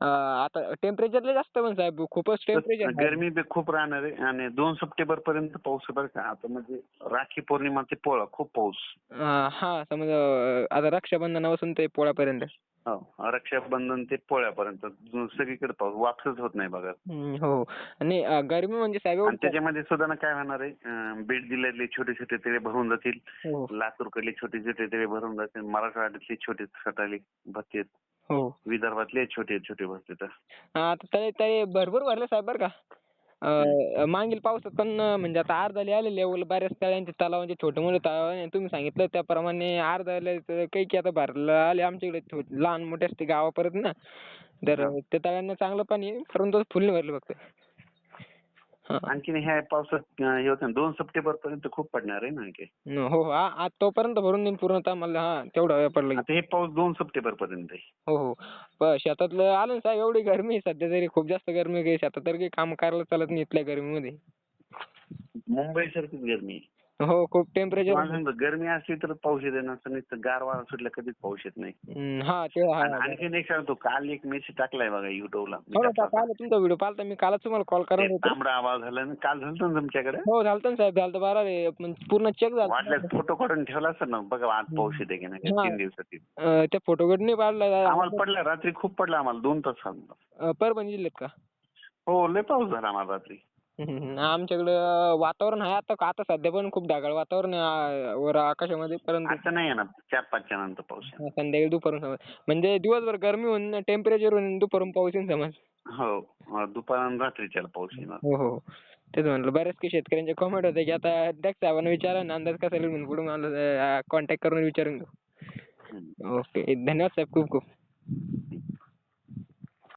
आता टेम्परेचर लय जास्त पण साहेब खूपच टेम्परेचर गरमी बी खूप राहणार आहे आणि दोन सप्टेंबर पर्यंत पाऊस आहे बरं का. आता म्हणजे राखी पौर्णिमा ते पोळा खूप पाऊस. हा समज आता रक्षाबंधनापासून ते पोळापर्यंत हो रक्षाबंधन ते पोळ्यापर्यंत. सगळीकडे पाऊस वापसच होत नाही बघा. हो. आणि गरमी म्हणजे साहेब त्याच्यामध्ये सुद्धा ना काय होणार आहे बीड जिल्ह्यातले छोटे छोटे तळे भरून जातील. हो. लातूरकडले छोटे छोटे तळे भरून जातील. मराठवाड्यातले छोटे छोटे भरतील. विदर्भातले छोटे छोटे भरतील हा, आता तळे भरपूर भरले साहेब बरं का अं, मागील पावसात पण म्हणजे आता अर्धाले आले लेवल बऱ्याच तळ्यांचे तलावांचे छोटे मोठे तलाव आहे. तुम्ही सांगितलं त्याप्रमाणे अर्धाले तर काही की आता भरला आले आमच्याकडे लहान मोठे असते गावापर्यंत ना तर हा. त्या तळ्यांना चांगलं पाणी आहे परंतु फुल नाही भरलं फक्त हा. आणखीन ह्या पावसात हे होतं दोन सप्टेंबर पर्यंत खूप पडणार आहे ना आणखी. न- हो हा तोपर्यंत भरून देईन पूर्णतः मला हा तेवढा पडलं की. आता हे पाऊस दोन सप्टेंबर पर्यंत हो हो. शेतातलं आलं ना साहेब एवढी गरमी आहे सध्या तरी खूप जास्त गरमी शेतात तर काही काम करायला चालत नाही इथल्या गरमीमध्ये. मुंबई सारखीच गरमी आहे. हो खूप टेम्परेचर गरमी असली तर पाऊस येते नसतं नुसतं गार वारा सुटला कधीच पाऊस येत नाही. हा ते आणखीन एक सांगतो काल एक मेसेज टाकलाय बघा युट्यूबला हो काल तुमचा व्हिडिओ पाहिला मी कालच तुम्हाला कॉल करणार होतो. तांबडा आवाज झाला ना काल झालं ना तुमच्याकडे? हो झालं ना साहेब झालं बारा पूर्ण चेक झालं. वाटल्यास फोटो काढून ठेवला असेल ना बघा आज पाऊस येते की नाही हा. तीन दिवसाची अं, त्या फोटो नाही पाडला आम्हाला पडला रात्री खूप पडला आम्हाला दोन तास परभणी जिल्ह्यात का? हो लय पाऊस झाला आम्हाला रात्री. आमच्याकडं वातावरण आहे आता आता सध्या पण खूप ढगाळ वातावरण आहे वर आकाशामध्ये परंतु आता नाही येणार चार पाचच्या नंतर पाऊस येणार. हा, संध्याकाळी दुपारून समज. म्हणजे दिवसभर गरमी होऊन टेम्परेचर होऊन दुपारून पाऊस येईन समज. हो अं, रात्रीच्याला पाऊस येणार. हो हो. तेच म्हणलं बऱ्याच काही शेतकऱ्यांचे कमेंट होते की आता त्या साहेबांना विचारा ना अंदाज कसा येईल म्हणून पुढे मला कॉन्टॅक्ट करून विचारून घेऊ. हम्म. ओके धन्यवाद साहेब खूप खूप.